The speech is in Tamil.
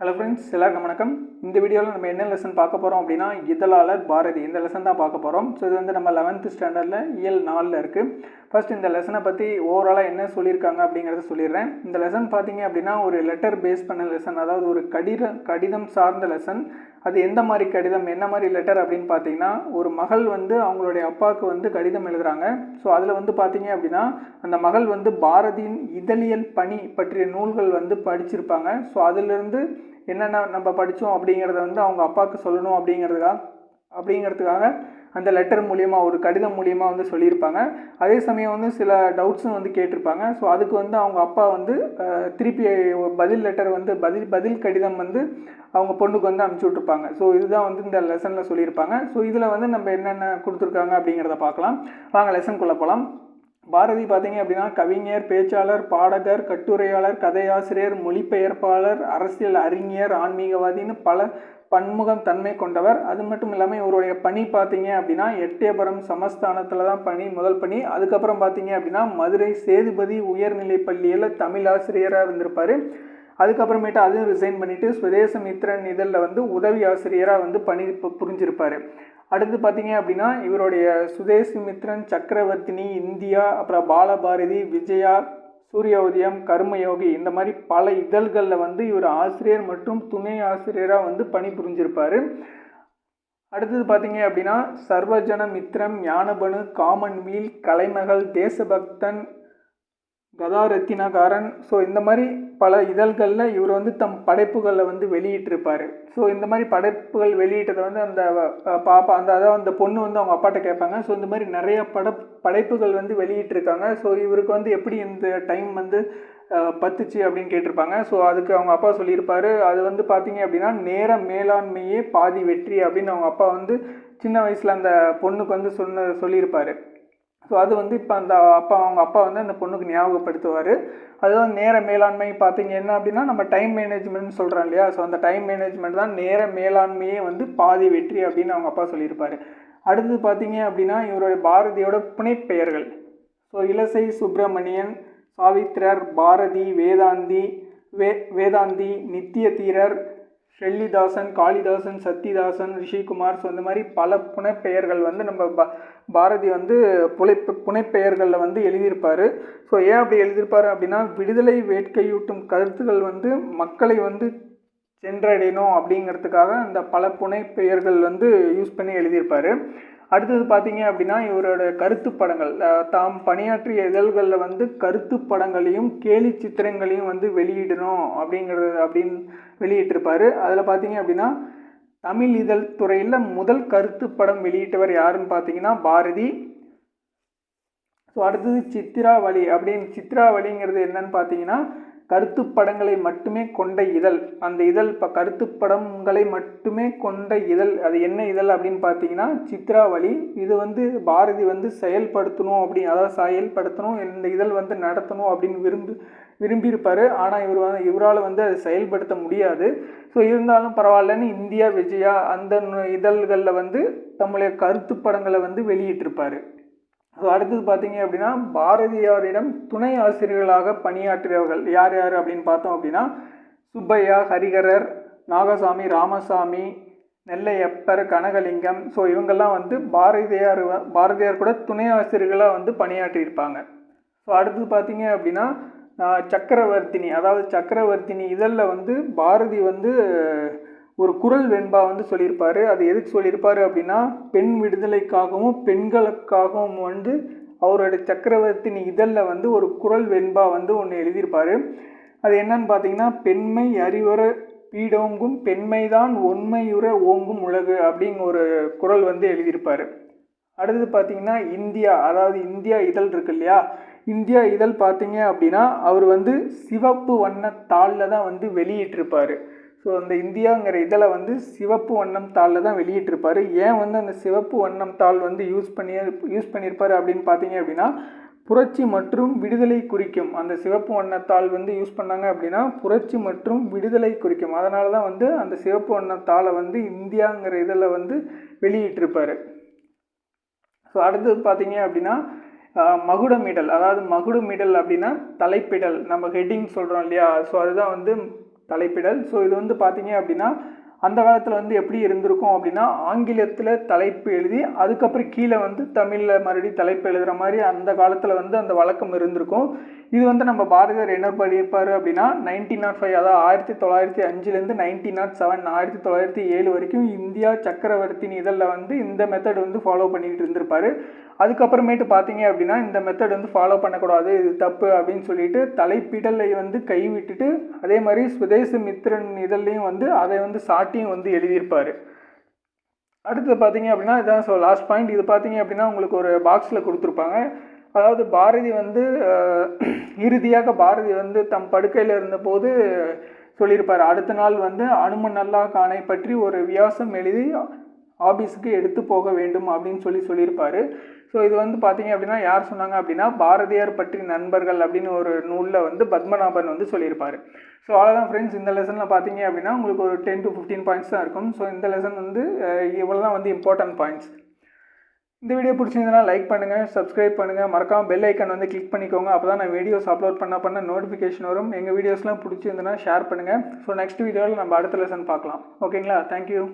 ஹலோ ஃப்ரெண்ட்ஸ் எல்லாருக்கும் வணக்கம். இந்த வீடியோவில் நம்ம என்ன லெசன் பார்க்க போகிறோம் அப்படின்னா இதழாளர் பாரதி. இந்த லெசன் தான் பார்க்க போகிறோம் ஸோ இது வந்து நம்ம லெவன்த்து ஸ்டாண்டர்டில் இயல் நாலில் இருக்குது ஃபஸ்ட் இந்த லெசனை பற்றி ஓவராலாக என்ன சொல்லியிருக்காங்க அப்படிங்கிறத சொல்லிடுறேன். இந்த லெசன் பார்த்தீங்க அப்படின்னா ஒரு லெட்டர் பேஸ் பண்ண லெசன் அதாவது ஒரு கடித கடிதம் சார்ந்த லெசன் அது எந்த மாதிரி கடிதம் என்ன மாதிரி லெட்டர் அப்படின்னு பார்த்தீங்கன்னா ஒரு மகள் வந்து அவங்களுடைய அப்பாவுக்கு வந்து கடிதம் எழுதுறாங்க. ஸோ அதில் வந்து பார்த்தீங்க அப்படின்னா அந்த மகள் வந்து பாரதியின் இதழியல் பணி பற்றிய நூல்கள் வந்து படிச்சிருப்பாங்க. ஸோ அதிலிருந்து என்னென்ன நம்ம படித்தோம் அப்படிங்கிறத வந்து அவங்க அப்பாவுக்கு சொல்லணும் அப்படிங்கிறதுக்காக அப்படிங்கிறதுக்காக அந்த லெட்டர் மூலியமாக ஒரு கடிதம் மூலியமாக வந்து சொல்லியிருப்பாங்க. அதே சமயம் வந்து சில டவுட்ஸும் வந்து கேட்டிருப்பாங்க. ஸோ அதுக்கு வந்து அவங்க அப்பா வந்து திருப்பி பதில் லெட்டர் வந்து பதில் பதில் கடிதம் வந்து அவங்க பொண்ணுக்கு வந்து அனுப்பிச்சி விட்ருப்பாங்க ஸோ இதுதான் வந்து இந்த லெசனில் சொல்லியிருப்பாங்க. ஸோ இதில் வந்து நம்ம என்னென்ன கொடுத்துருக்காங்க அப்படிங்கிறத பார்க்கலாம். வாங்க லெசனுக்குள்ளே போகலாம் பாரதி பார்த்தீங்க அப்படின்னா கவிஞர் பேச்சாளர் பாடகர் கட்டுரையாளர் கதையாசிரியர் மொழிபெயர்ப்பாளர் அரசியல் அறிஞர் ஆன்மீகவாதின்னு பல பன்முகம் தன்மை கொண்டவர். அது மட்டும் இல்லாமல் இவருடைய பணி பார்த்தீங்க அப்படின்னா எட்டயபுரம் சமஸ்தானத்தில் தான் பணி முதல் பணி. அதுக்கப்புறம் பார்த்தீங்க அப்படின்னா மதுரை சேதுபதி உயர்நிலை பள்ளியில் தமிழ் ஆசிரியராக இருந்திருப்பார். அதுக்கப்புறமேட்டு அதுவும் ரிசைன் பண்ணிவிட்டு சுதேசமித்ரன் இதழில் வந்து உதவி ஆசிரியராக வந்து பணி பு- புரிஞ்சிருப்பார். அடுத்து பார்த்தீங்க அப்படின்னா இவருடைய சுதேசிமித்ரன் சக்கரவர்த்தினி இந்தியா அப்புறம் பாலபாரதி விஜயா சூரிய உதயம் கர்மயோகி இந்த மாதிரி பல இதழ்களில் வந்து இவர் ஆசிரியர் மற்றும் துணை ஆசிரியராக வந்து பணிபுரிஞ்சிருப்பார் அடுத்தது பார்த்தீங்க அப்படின்னா சர்வஜன மித்ரம் ஞானபனு காமன்வீல் கலைமகள் தேசபக்தன் கதாரத்தினகாரன். ஸோ இந்த மாதிரி பல இதழ்களில் இவர் வந்து தம் படைப்புகளை வந்து வெளியிட்டிருப்பார். ஸோ இந்த மாதிரி படைப்புகள் வெளியிட்டதை வந்து அந்த பாப்பா அந்த அதாவது அந்த பொண்ணு வந்து அவங்க அப்பாட்ட கேட்பாங்க. ஸோ இந்த மாதிரி நிறைய பட படைப்புகள் வந்து வெளியிட்டிருக்காங்க. ஸோ இவருக்கு வந்து எப்படி இந்த டைம் வந்து பத்துச்சு அப்படின்னு கேட்டிருப்பாங்க. ஸோ அதுக்கு அவங்க அப்பா சொல்லியிருப்பாரு. அது வந்து பார்த்தீங்க அப்படின்னா நேர மேலாண்மையே பாதி வெற்றி அப்படின்னு அவங்க அப்பா வந்து சின்ன வயசில் அந்த பொண்ணுக்கு வந்து சொன்ன சொல்லியிருப்பார். ஸோ அது வந்து இப்போ அந்த அப்பா அவங்க அப்பா வந்து அந்த பொண்ணுக்கு ஞாபகப்படுத்துவார். அதுதான் நேர மேலாண்மை பார்த்தீங்க என்ன அப்படின்னா நம்ம டைம் மேனேஜ்மெண்ட் சொல்கிறோம் இல்லையா? ஸோ அந்த டைம் மேனேஜ்மெண்ட் தான் நேர மேலாண்மையே வந்து பாதி வெற்றி அப்படின்னு அவங்க அப்பா சொல்லியிருப்பார். அடுத்தது பார்த்தீங்க அப்படின்னா இவருடைய பாரதியோட புனைப்பெயர்கள். ஸோ இலசை சுப்பிரமணியன் சாவித்ரர் பாரதி வேதாந்தி வே வேதாந்தி நித்திய தீரர் ஷெல்லிதாசன் காளிதாசன் சத்திதாசன் ரிஷிகுமார் ஸோ இந்த மாதிரி பல புனைப்பெயர்கள் வந்து நம்ம ப பாரதி வந்து புலைப்பு புனைப்பெயர்களில் வந்து எழுதியிருப்பார். ஸோ ஏன் அப்படி எழுதியிருப்பார் அப்படின்னா விடுதலை வேட்கையூட்டும் கருத்துக்கள் வந்து மக்களை வந்து சென்றடையணும் அப்படிங்கிறதுக்காக அந்த பல புனைப்பெயர்கள் வந்து யூஸ் பண்ணி எழுதியிருப்பார். அடுத்தது பார்த்தீங்க அப்படின்னா இவரோட கருத்து படங்கள். தாம் பணியாற்றிய இதழ்களில் வந்து கருத்து படங்களையும் கேலி சித்திரங்களையும் வந்து வெளியிடணும் அப்படிங்கிறது அப்படின்னு வெளியிட்டிருப்பாரு. அதில் பார்த்தீங்க அப்படின்னா தமிழ் இதழ் துறையில் முதல் கருத்து படம் வெளியிட்டவர் யாருன்னு பார்த்தீங்கன்னா பாரதி. ஸோ அடுத்தது சித்திராவளி அப்படின்னு சித்திராவளிங்கிறது என்னன்னு பார்த்தீங்கன்னா கருத்து படங்களை மட்டுமே கொண்ட இதழ். அந்த இதழ் இப்போ கருத்து படங்களை மட்டுமே கொண்ட இதழ். அது என்ன இதழ் அப்படின்னு பார்த்தீங்கன்னா சித்ராவளி. இது வந்து பாரதி வந்து செயல்படுத்தணும் அப்படி அதாவது செயல்படுத்தணும் இந்த இதழ் வந்து நடத்தணும் அப்படின்னு விரும்பி விரும்பியிருப்பார். ஆனால் இவர் வந்து இவரால் வந்து அதை செயல்படுத்த முடியாது. ஸோ இருந்தாலும் பரவாயில்லன்னு இந்தியா விஜயா அந்த இதழ்களில் வந்து தம்முடைய கருத்து படங்களை வந்து வெளியிட்டிருப்பார். ஸோ அடுத்தது பார்த்தீங்க அப்படின்னா பாரதியாரிடம் துணை ஆசிரியர்களாக பணியாற்றியவர்கள். யார் யார் அப்படின்னு பார்த்தோம் அப்படின்னா சுப்பையா ஹரிகரர் நாகசாமி ராமசாமி நெல்லையப்பர் கனகலிங்கம். ஸோ இவங்கெல்லாம் வந்து பாரதியார் வ- பாரதியார் கூட துணை ஆசிரியர்களாக வந்து பணியாற்றியிருப்பாங்க. ஸோ அடுத்தது பார்த்தீங்க அப்படின்னா சக்கரவர்த்தினி. அதாவது சக்கரவர்த்தினி இதழில் வந்து பாரதி வந்து ஒரு குரல் வெண்பா வந்து சொல்லியிருப்பாரு. அது எதுக்கு சொல்லியிருப்பாரு அப்படின்னா பெண் விடுதலைக்காகவும் பெண்களுக்காகவும் வந்து அவருடைய சக்கரவர்த்தினி இதழில் வந்து ஒரு குரல் வெண்பா வந்து ஒன்று எழுதியிருப்பாரு. அது என்னன்னு பார்த்தீங்கன்னா பெண்மை அறிவுற பீடோங்கும் பெண்மைதான் ஒண்மையுற ஓங்கும் உலகு அப்படிங்கிற ஒரு குரல் வந்து எழுதியிருப்பார். அடுத்தது பார்த்தீங்கன்னா இந்தியா அதாவது இந்தியா இதழ் இருக்கு இல்லையா? இந்தியா இதழ் பார்த்தீங்க அப்படின்னா அவர் வந்து சிவப்பு வண்ண தாளில் தான் வந்து வெளியிட்டிருப்பார். ஸோ அந்த இந்தியாங்கிற இதில் வந்து சிவப்பு வண்ணம் தாளில் தான் வெளியிட்டிருப்பார். ஏன் வந்து அந்த சிவப்பு வண்ணம் தாள் வந்து யூஸ் பண்ணி யூஸ் பண்ணியிருப்பாரு அப்படின்னு பார்த்தீங்க அப்படின்னா புரட்சி மற்றும் விடுதலை குறிக்கும். அந்த சிவப்பு வண்ணத்தாள் வந்து யூஸ் பண்ணாங்க அப்படின்னா புரட்சி மற்றும் விடுதலை குறிக்கும். அதனால தான் வந்து அந்த சிவப்பு வண்ணத்தாளை வந்து இந்தியாங்கிற இதில் வந்து வெளியிட்டிருப்பார். ஸோ அடுத்தது பார்த்தீங்க அப்படின்னா மகுடமிடல். அதாவது மகுடமிடல் அப்படின்னா தலைப்பிடல். நம்ம ஹெட்டிங் சொல்கிறோம் இல்லையா? ஸோ அதுதான் வந்து தலைப்பிடல். ஸோ இது வந்து பார்த்தீங்க அப்படின்னா அந்த காலத்தில் வந்து எப்படி இருந்திருக்கும் அப்படின்னா ஆங்கிலத்தில் தலைப்பு எழுதி அதுக்கப்புறம் கீழே வந்து தமிழில் மறுபடியும் தலைப்பு எழுதுகிற மாதிரி அந்த காலத்தில் வந்து அந்த வழக்கம் இருந்திருக்கும். இது வந்து நம்ம பாரதியார் என்ன பண்ணியிருப்பார் அப்படின்னா நைன்டீன் நாட் ஃபைவ் அதாவது ஆயிரத்தி தொள்ளாயிரத்தி அஞ்சுலேருந்து நைன்டீன் நாட் oh செவன் ஆயிரத்தி தொள்ளாயிரத்தி ஏழு வரைக்கும் இந்தியா சக்கரவர்த்தின் இதழில் வந்து இந்த மெத்தட் வந்து ஃபாலோ பண்ணிக்கிட்டு இருந்திருப்பார். அதுக்கப்புறமேட்டு பார்த்தீங்க அப்படின்னா இந்த மெத்தட் வந்து ஃபாலோ பண்ணக்கூடாது இது தப்பு அப்படின்னு சொல்லிட்டு தலைப்பிடலை வந்து கைவிட்டுட்டு அதே மாதிரி சுதேச மித்ரன் இதழ்லையும் வந்து அதை வந்து சாட்டியும் வந்து எழுதியிருப்பார். அடுத்து பார்த்தீங்க அப்படின்னா இதான் ஸோ லாஸ்ட் பாயிண்ட் இது பார்த்தீங்க அப்படின்னா உங்களுக்கு ஒரு பாக்ஸில் கொடுத்துருப்பாங்க. அதாவது பாரதி வந்து இறுதியாக பாரதி வந்து தம் படுக்கையில் இருந்தபோது சொல்லியிருப்பார் அடுத்த நாள் வந்து அனுமன் அல்லா கானை பற்றி ஒரு வியாசம் எழுதி ஆபீஸுக்கு எடுத்து போக வேண்டும் அப்படின்னு சொல்லி சொல்லியிருப்பாரு. ஸோ இது வந்து பார்த்தீங்க அப்படின்னா யார் சொன்னாங்க அப்படின்னா பாரதியார் பற்றி நண்பர்கள் அப்படின்னு ஒரு நூலில் வந்து பத்மநாபன் வந்து சொல்லியிருப்பாரு. ஸோ அவ்வளோதான் ஃப்ரெண்ட்ஸ் இந்த லெசனில் பார்த்தீங்க அப்படின்னா உங்களுக்கு ஒரு டென் டு ஃபிஃப்டீன் பாயிண்ட்ஸ் தான் இருக்கும். ஸோ இந்த லெசன் வந்து இவ்வளோ தான் வந்து இம்பார்ட்டன்ட் பாயிண்ட்ஸ் இந்த வீடியோ பிடிச்சிருந்தனா லைக் பண்ணுங்கள் சப்ஸ்கிரைப் பண்ணுங்கள் மறக்காம பெல் ஐக்கன் வந்து கிளிக் பண்ணிக்கோங்க. அப்போ தான் நான் வீடியோஸ் அப்லோட் பண்ண பண்ண நோட்டிஃபிகேஷன் வரும். எங்கள் வீடியோஸ்லாம் பிடிச்சிருந்தனா ஷேர் பண்ணுங்கள் ஸோ நெக்ஸ்ட் வீடியோவில் நம்ம அடுத்த லெசன் பார்க்கலாம். ஓகேங்களா தேங்க்யூ